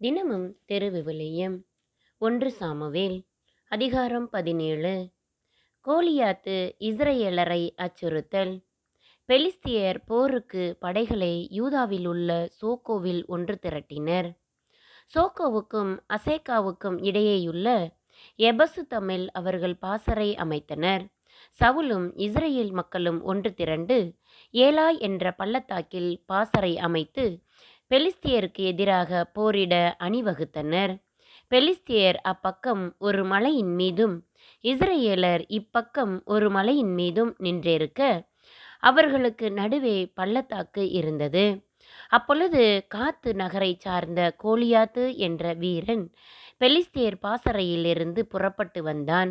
தினமும் தெரு விவிலியம் ஒன்று சாமுவேல் அதிகாரம் பதினேழு. கோலியாத்து இஸ்ரேலரை அச்சுறுத்தல். பெலிஸ்தியர் போருக்கு படைகளை யூதாவில் உள்ள சோக்கோவில் ஒன்று திரட்டினர். சோக்கோவுக்கும் அசேக்காவுக்கும் இடையேயுள்ள எபசு தமிழ் அவர்கள் பாசறை அமைத்தனர். சவுலும் இஸ்ரேல் மக்களும் ஒன்று திரண்டு ஏலாய் என்ற பள்ளத்தாக்கில் பாசறை அமைத்து பெலிஸ்தியருக்கு எதிராக போரிட அணிவகுத்தனர். பெலிஸ்தியர் அப்பக்கம் ஒரு மலையின் மீதும் இஸ்ரேலர் இப்பக்கம் ஒரு மலையின் மீதும் நின்றிருக்க அவர்களுக்கு நடுவே பள்ளத்தாக்கு இருந்தது. அப்பொழுது காத்து நகரை சார்ந்த கோலியாத்து என்ற வீரன் பெலிஸ்தியர் பாசறையிலிருந்து புறப்பட்டு வந்தான்.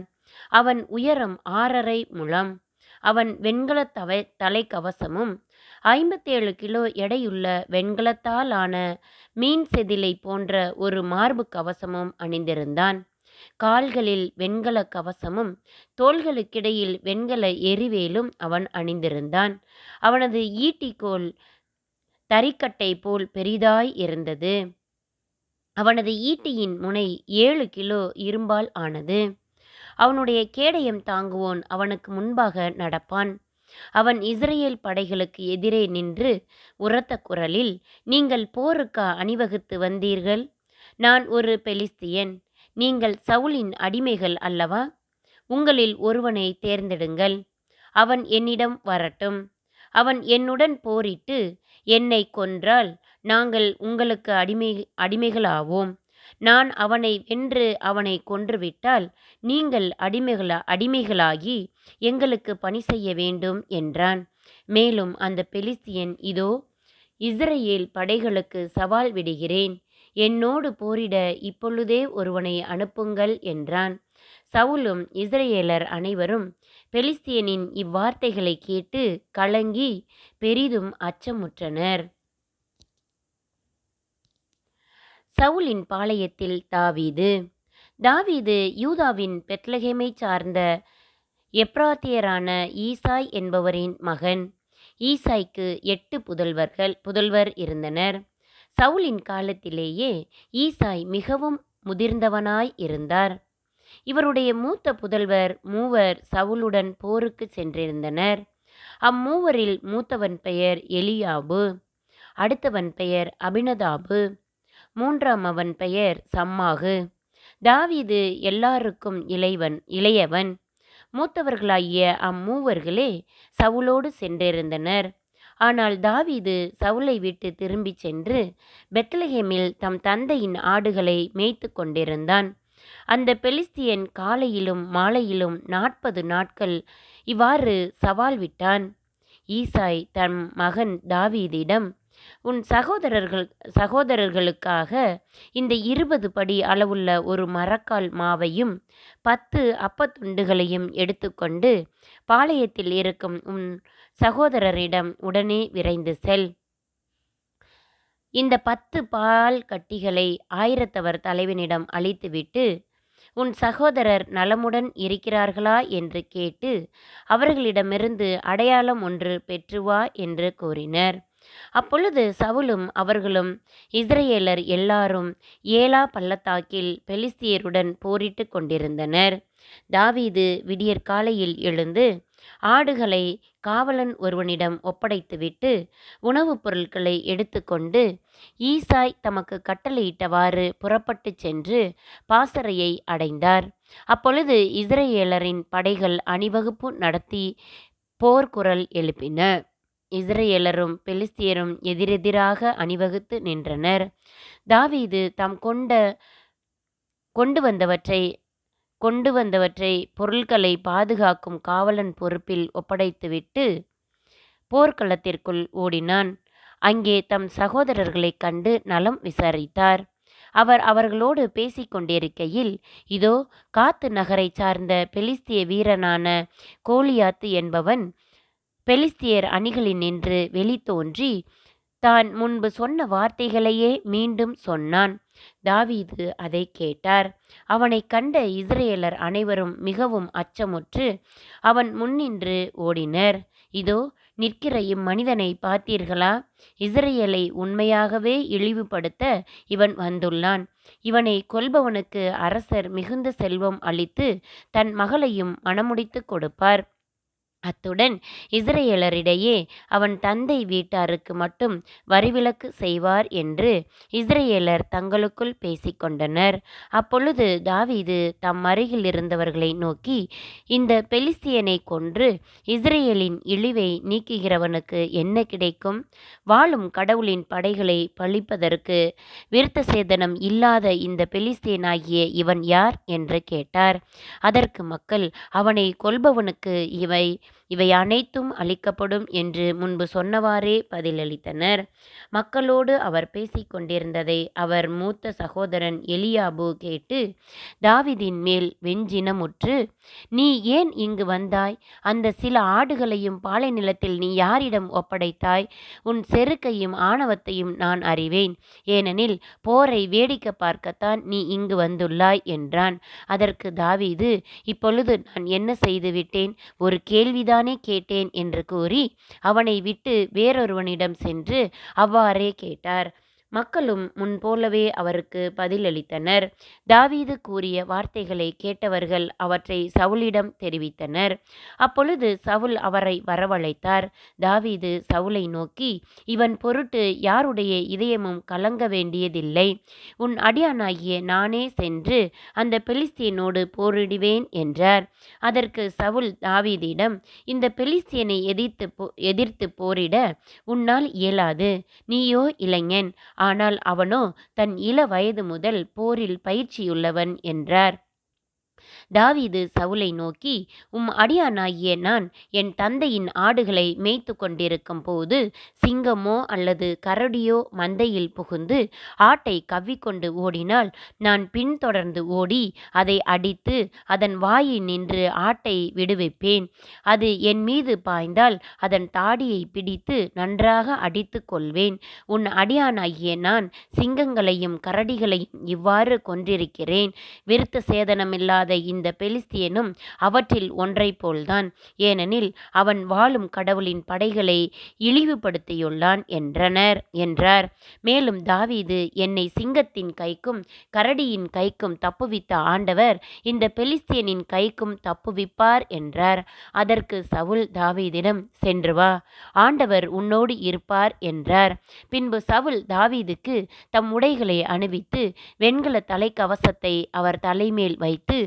அவன் உயரம் ஆறரை முழம். அவன் வெண்கல தவ தலைக்கவசமும் ஐம்பத்தேழு கிலோ எடையுள்ள வெண்கலத்தால் ஆன மீன் செதிலை போன்ற ஒரு மார்பு கவசமும் அணிந்திருந்தான். கால்களில் வெண்கல கவசமும் தோள்களுக்கிடையில் வெண்கல எரிவேலும் அவன் அணிந்திருந்தான். அவனது ஈட்டிக்கோல் தறிக்கட்டை போல் பெரிதாய் இருந்தது. அவனது ஈட்டியின் முனை ஏழு கிலோ இரும்பால் ஆனது. அவனுடைய கேடயம் தாங்குவோன் அவனுக்கு முன்பாக நடப்பான். அவன் இஸ்ரேல் படைகளுக்கு எதிரே நின்று உரத்த குரலில் நீங்கள் போருக்கா அணிவகுத்து வந்தீர்கள்? நான் ஒரு பெலிஸ்தியன். நீங்கள் சவுலின் அடிமைகள் அல்லவா? உங்களில் ஒருவனை தேர்ந்தெடுங்கள். அவன் என்னிடம் வரட்டும். அவன் என்னுடன் போரிட்டு என்னை கொன்றால் நாங்கள் உங்களுக்கு அடிமை அடிமைகளாவோம். நான் அவனை வென்று அவனை கொன்றுவிட்டால் நீங்கள் அடிமைகளா அடிமைகளாகி எங்களுக்கு பணி செய்ய வேண்டும் என்றான். மேலும் அந்த பெலிஸ்தியன் இதோ இஸ்ரேல் படைகளுக்கு சவால் விடுகிறேன். என்னோடு போரிட இப்பொழுதே ஒருவனை அனுப்புங்கள் என்றான். சவுலும் இஸ்ரேலர் அனைவரும் பெலிஸ்தியனின் இவ்வார்த்தைகளை கேட்டு கலங்கி பெரிதும் அச்சமுற்றனர். சவுலின் பாளையத்தில் தாவீது. தாவீது யூதாவின் பெத்லஹேமை சார்ந்த எப்ராத்தியரான ஈசாய் என்பவரின் மகன். ஈசாய்க்கு எட்டு புதல்வர்கள் புதல்வர் இருந்தனர். சவுலின் காலத்திலேயே ஈசாய் மிகவும் முதிர்ந்தவனாய் இருந்தார். இவருடைய மூத்த புதல்வர் மூவர் சவுலுடன் போருக்கு சென்றிருந்தனர். அம்மூவரில் மூத்தவன் பெயர் எலியாபு அடுத்தவன் பெயர் அபினதாபு மூன்றாம் அவன் பெயர் சம்மாகு. தாவீது எல்லாருக்கும் இளைவன் இளையவன். மூத்தவர்களாகிய அம்மூவர்களே சவுலோடு சென்றிருந்தனர். ஆனால் தாவீது சவுலை விட்டு திரும்பிச் சென்று பெத்லஹேமில் தம் தந்தையின் ஆடுகளை மேய்த்து கொண்டிருந்தான். அந்த பெலிஸ்தியன் காலையிலும் மாலையிலும் நாற்பது நாட்கள் இவ்வாறு சவால் விட்டான். ஈசாய் தன் மகன் தாவீதிடம் உன் சகோதரர்கள் சகோதரர்களுக்காக இந்த இருபது படி அளவுள்ள ஒரு மரக்கால் மாவையும் பத்து அப்பத்துண்டுகளையும் எடுத்துக்கொண்டு பாளையத்தில் இருக்கும் உன் சகோதரரிடம் உடனே விரைந்து செல். இந்த பத்து பால் கட்டிகளை ஆயிரத்தவர் தலைவனிடம் அளித்துவிட்டு உன் சகோதரர் நலமுடன் இருக்கிறார்களா என்று கேட்டு அவர்களிடமிருந்து அடையாளம் ஒன்று பெற்றுவா என்று கூறினர். அப்பொழுது சவுலும் அவர்களும் இஸ்ரேலர் எல்லாரும் ஏலா பள்ளத்தாக்கில் பெலிஸ்தியருடன் போரிட்டு கொண்டிருந்தனர். தாவீது விடியற் காலையில் எழுந்து ஆடுகளை காவலன் ஒருவனிடம் ஒப்படைத்துவிட்டு உணவுப் பொருட்களை எடுத்துக்கொண்டு ஈசாய் தமக்கு கட்டளையிட்டவாறு புறப்பட்டு சென்று பாசறையை அடைந்தார். அப்பொழுது இஸ்ரேலரின் படைகள் அணிவகுப்பு நடத்தி போர்க்குரல் எழுப்பின. இஸ்ரேலரும் பெலிஸ்தியரும் எதிரெதிராக அணிவகுத்து நின்றனர். தாவீது தாம் கொண்ட கொண்டு வந்தவற்றை கொண்டு வந்தவற்றை பொருட்களை பாதுகாக்கும் காவலன் பொறுப்பில் ஒப்படைத்துவிட்டு போர்க்களத்திற்குள் ஓடினான். அங்கே தம் சகோதரர்களைக் கண்டு நலம் விசாரித்தார். அவர் அவர்களோடு பேசிக் கொண்டிருக்கையில் இதோ காத்து நகரை சார்ந்த பெலிஸ்திய வீரனான கோலியாத்து என்பவன் பெலிஸ்தியர் அணிகளில் நின்று வெளி தோன்றி தான் முன்பு சொன்ன வார்த்தைகளையே மீண்டும் சொன்னான். தாவீது அதை கேட்டார். அவனை கண்ட இஸ்ரேலர் அனைவரும் மிகவும் அச்சமுற்று அவன் முன்னின்று ஓடினர். இதோ நிற்கிற இம்மனிதனை பார்த்தீர்களா? இஸ்ரேலை உண்மையாகவே இழிவுபடுத்த இவன் வந்துள்ளான். இவனை கொல்பவனுக்கு அரசர் மிகுந்த செல்வம் அளித்து தன் மகளையும் மணமுடித்து கொடுப்பார். அத்துடன் இஸ்ரேலரிடையே அவன் தந்தை வீட்டாருக்கு மட்டும் வரிவிலக்கு செய்வார் என்று இஸ்ரேலர் தங்களுக்குள் பேசிக்கொண்டனர். அப்பொழுது தாவீது தம் அருகில் இருந்தவர்களை நோக்கி இந்த பெலிஸ்தியனை கொன்று இஸ்ரேலின் இழிவை நீக்குகிறவனுக்கு என்ன கிடைக்கும்? வாழும் கடவுளின் படைகளை பழிப்பதற்கு விருத்த சேதனம் இல்லாத இந்த பெலிஸ்தியனாகிய இவன் யார்? என்று கேட்டார். அதற்கு மக்கள் அவனை கொல்பவனுக்கு இவை இவை அனைத்தும் அளிக்கப்படும் என்று முன்பு சொன்னவாறே பதிலளித்தனர். மக்களோடு அவர் பேசிக்கொண்டிருந்ததை அவர் மூத்த சகோதரன் எலியாபு கேட்டு தாவிதின் மேல் வெஞ்சினமுற்று நீ ஏன் இங்கு வந்தாய்? அந்த சில ஆடுகளையும் பாலை நிலத்தில் நீ யாரிடம் ஒப்படைத்தாய்? உன் செருக்கையும் ஆணவத்தையும் நான் அறிவேன். ஏனெனில் போரை வேடிக்கை பார்க்கத்தான் நீ இங்கு வந்துள்ளாய் என்றான். அதற்கு தாவீது இப்பொழுது நான் என்ன செய்துவிட்டேன் ஒரு கேள்விதான் கேட்டேன் என்று கூறி அவனை விட்டு வேறொருவனிடம் சென்று அவ்வாறே கேட்டார். மக்களும் முன்போலவே அவருக்கு பதிலளித்தனர். தாவீது கூறிய வார்த்தைகளை கேட்டவர்கள் அவற்றை சவுலிடம் தெரிவித்தனர். அப்பொழுது சவுல் அவரை வரவழைத்தார். தாவீது சவுலை நோக்கி இவன் பொருட்டு யாருடைய இதயமும் கலங்க வேண்டியதில்லை. உன் அடியானாகிய நானே சென்று அந்த பெலிஸ்தியனோடு போரிடுவேன் என்றார். அதற்கு சவுல் தாவீதிடம் இந்த பெலிஸ்தியனை எதிர்த்து போ எதிர்த்து போரிட உன்னால் இயலாது. நீயோ இளைஞன் ஆனால் அவனோ தன் இள வயது முதல் போரில் பயிற்சியுள்ளவன் என்றார். தாவீது சவுலை நோக்கி உம் அடியானாகிய நான் என் தந்தையின் ஆடுகளை மேய்த்து கொண்டிருக்கும் போது சிங்கமோ அல்லது கரடியோ மந்தையில் புகுந்து ஆட்டை கவ்விக்கொண்டு ஓடினால் நான் பின்தொடர்ந்து ஓடி அதை அடித்து அதன் வாயில் நின்று ஆட்டை விடுவிப்பேன். அது என் மீது பாய்ந்தால் அதன் தாடியை பிடித்து நன்றாக அடித்து கொள்வேன் உன் அடியானாகிய நான் சிங்கங்களையும் கரடிகளையும் இவ்வாறு கொன்றிருக்கிறேன். விருத்த சேதனமில்லாத இந்த பெலிஸ்தியனும் அவற்றில் ஒன்றைப் போல்தான். ஏனெனில் அவன் வாழும் கடவுளின் படைகளை இழிவுபடுத்தியுள்ளான் என்றனர் என்றார். மேலும் தாவீது என்னை சிங்கத்தின் கைக்கும் கரடியின் கைக்கும் தப்புவித்த ஆண்டவர் இந்த பெலிஸ்தியனின் கைக்கும் தப்புவிப்பார் என்றார். அதற்கு சவுல் தாவீதிடம் சென்று வா ஆண்டவர் உன்னோடு இருப்பார் என்றார். பின்பு சவுல் தாவீதுக்கு தம் உடைகளை அணிவித்து வெண்கல தலைக்கவசத்தை அவர் தலைமேல் வைத்து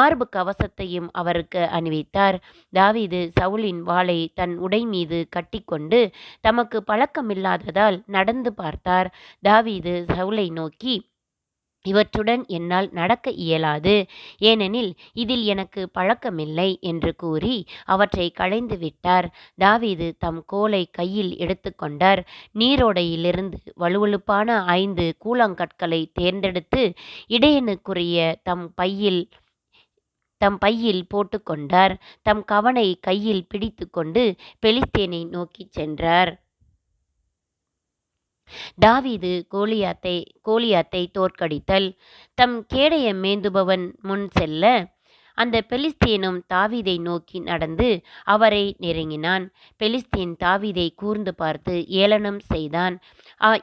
மார்பு கவசத்தையும் அவருக்கு அணிவித்தார். தாவீது சவுலின் வாளை தன் உடை மீது கட்டிக்கொண்டு தமக்கு பழக்கமில்லாததால் நடந்து பார்த்தார். தாவீது சவுலை நோக்கி இவற்றுடன் என்னால் நடக்க இயலாது. ஏனெனில் இதில் எனக்கு பழக்கமில்லை என்று கூறி அவற்றை களைந்து விட்டார். தாவீது தம் கோலை கையில் எடுத்துக்கொண்டார் நீரோடையிலிருந்து வலுவழுப்பான ஐந்து கூழாங்கற்களை தேர்ந்தெடுத்து இடையனுக்குரிய தம் பையில் தம் பையில் போட்டுக்கொண்டார் தம் கவனை கையில் பிடித்துக்கொண்டு பெலிஸ்தேனை நோக்கிச் சென்றார். தாவீது கோலியாத்தை கோலியாத்தை தோற்கடித்தல். தம் கேடைய மேந்துபவன் முன் செல்ல அந்த பெலிஸ்தீனும் தாவீதை நோக்கி நடந்து அவரை நெருங்கினான். பெலிஸ்தீன் தாவீதை கூர்ந்து பார்த்து ஏளனம் செய்தான்.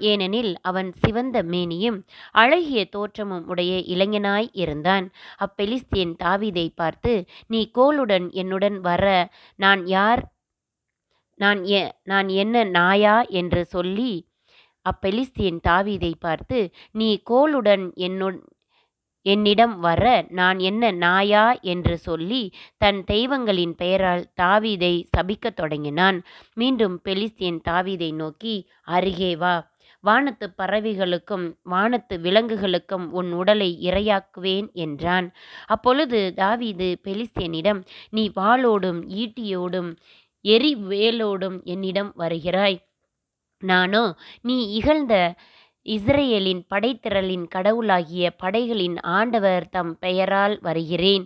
ஏனெனில் அவன் சிவந்த மேனியும் அழகிய தோற்றமும் உடைய இளைஞனாய் இருந்தான். அப்பெலிஸ்தீன் தாவீதை பார்த்து நீ கோலுடன் என்னுடன் வர நான் யார்? நான் எ நான் என்ன நாயா? என்று சொல்லி அப்பெலிஸ்தீன் தாவீதை பார்த்து நீ கோலுடன் என்னு என்னிடம் வர நான் என்ன நாயா? என்று சொல்லி தன் தெய்வங்களின் பெயரால் தாவீதை சபிக்கத் தொடங்கினான். மீண்டும் பெலிஸ்தியன் தாவீதை நோக்கி அருகே வா. வானத்து பறவைகளுக்கும் வானத்து விலங்குகளுக்கும் உன் உடலை இரையாக்குவேன் என்றான். அப்பொழுது தாவீது பெலிஸ்தியனிடம் நீ வாளோடும் ஈட்டியோடும் எரி வேலோடும் என்னிடம் வருகிறாய். நானோ நீ இகழ்ந்த இஸ்ரேலின் படைத்திரளின் கடவுளாகிய படைகளின் ஆண்டவர் தம் பெயரால் வருகிறேன்.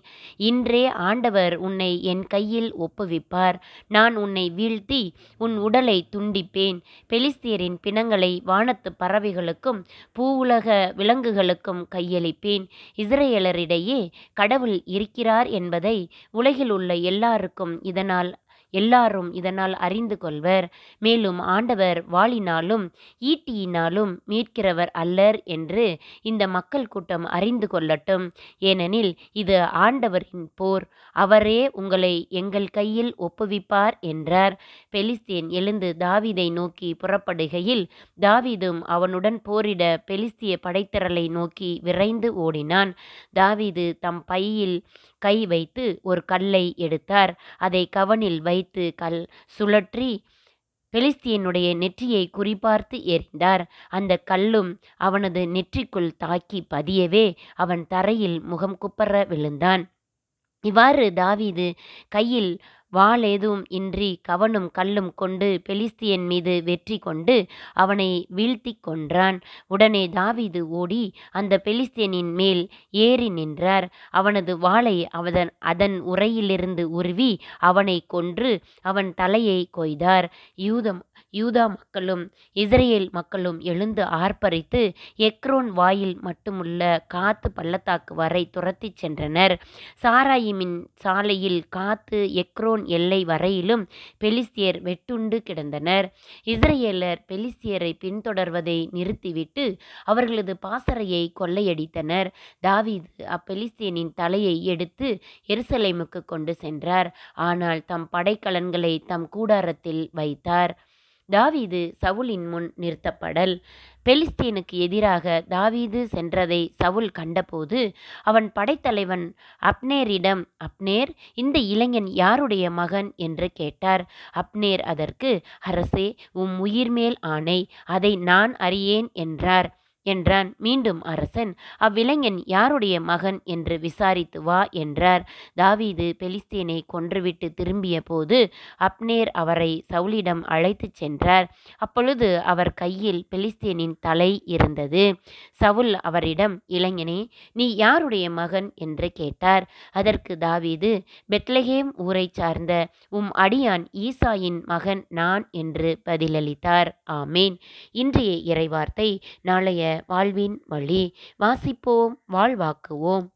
இன்றே ஆண்டவர் உன்னை என் கையில் ஒப்புவிப்பார். நான் உன்னை வீழ்த்தி உன் உடலை துண்டிப்பேன். பெலிஸ்தியரின் பிணங்களை வானத்து பறவைகளுக்கும் பூவுலக விலங்குகளுக்கும் கையளிப்பேன். இஸ்ரேலரிடையே கடவுள் இருக்கிறார் என்பதை உலகில் உள்ள எல்லாருக்கும் இதனால் எல்லாரும் இதனால் அறிந்து கொள்வர். மேலும் ஆண்டவர் வாளினாலும் ஈட்டியினாலும் மீட்கிறவர் அல்லர் என்று இந்த மக்கள் கூட்டம் அறிந்து கொள்ளட்டும். ஏனெனில் இது ஆண்டவரின் போர். அவரே உங்களை எங்கள் கையில் ஒப்புவிப்பார் என்றார். பெலிஸ்தீன் எழுந்து தாவீதை நோக்கி புறப்படுகையில் தாவிதும் அவனுடன் போரிட பெலிஸ்திய படைத்திரளை நோக்கி விரைந்து ஓடினான். தாவிது தம் பையில் கை வைத்து ஒரு கல்லை எடுத்தார். அதை கவனில் வைத்து கல் சுழற்றி பெலிஸ்தியனுடைய நெற்றியை குறிபார்த்து எறிந்தார். அந்த கல்லும் அவனது நெற்றிக்குள் தாக்கி பதியவே அவன் தரையில் முகம் குப்பற விழுந்தான். இவ்வாறு தாவீது கையில் வாள் ஏதும் இன்றி கவனும் கல்லும் கொண்டு பெலிஸ்தியன் மீது வெற்றி கொண்டு அவனை வீழ்த்தி கொன்றான். உடனே தாவீது ஓடி அந்த பெலிஸ்தியனின் மேல் ஏறி நின்றார். அவனது வாளை அவதன் அதன் உரையிலிருந்து உருவி அவனை கொன்று அவன் தலையை கொய்தார். யூதம் யூதா மக்களும் இஸ்ரேல் மக்களும் எழுந்து ஆர்ப்பரித்து எக்ரோன் வாயில் மட்டுமுள்ள காத்து பள்ளத்தாக்கு வரை துரத்திச் சென்றனர். சாராயிமின் சாலையில் காத்து எக்ரோன் எல்லை வரையிலும் பெலிஸ்தியர் வெட்டுண்டு கிடந்தனர். இஸ்ரேலர் பெலிஸ்தியரை பின்தொடர்வதை நிறுத்திவிட்டு அவர்களது பாசறையை கொள்ளையடித்தனர். தாவீது அப்பெலிஸ்தியனின் தலையை எடுத்து எருசலேமுக்கு கொண்டு சென்றார். ஆனால் தம் படைக்கலன்களை தம் கூடாரத்தில் வைத்தார். தாவீது சவுலின் முன் நிறுத்தப்படல். பெலிஸ்தீனுக்கு எதிராக தாவீது சென்றதை சவுல் கண்டபோது அவன் படைத்தலைவன் அப்னேரிடம் அப்னேர் இந்த இளைஞன் யாருடைய மகன்? என்று கேட்டார். அப்னேர் அதற்கு அரசே உம் உயிர்மேல் ஆணை அதை நான் அறியேன் என்றார். என்றான். மீண்டும் அரசன் அவ்விளைஞன் யாருடைய மகன் என்று விசாரித்து வா என்றார். தாவீது பெலிஸ்தீனை கொன்றுவிட்டு திரும்பிய போது அப்னேர் அவரை சவுலிடம் அழைத்துச் சென்றார். அப்பொழுது அவர் கையில் பெலிஸ்தீனின் தலை இருந்தது. சவுல் அவரிடம் இளைஞனே நீ யாருடைய மகன்? என்று கேட்டார். அதற்கு தாவீது பெத்லகேம் ஊரைச் சார்ந்த உம் அடியான் ஈசாயின் மகன் நான் என்று பதிலளித்தார். ஆமேன். இன்றைய இறைவார்த்தை நாளைய வாழ்வின் வழி. வாசிப்போம் வாழ்வாக்குவோம்.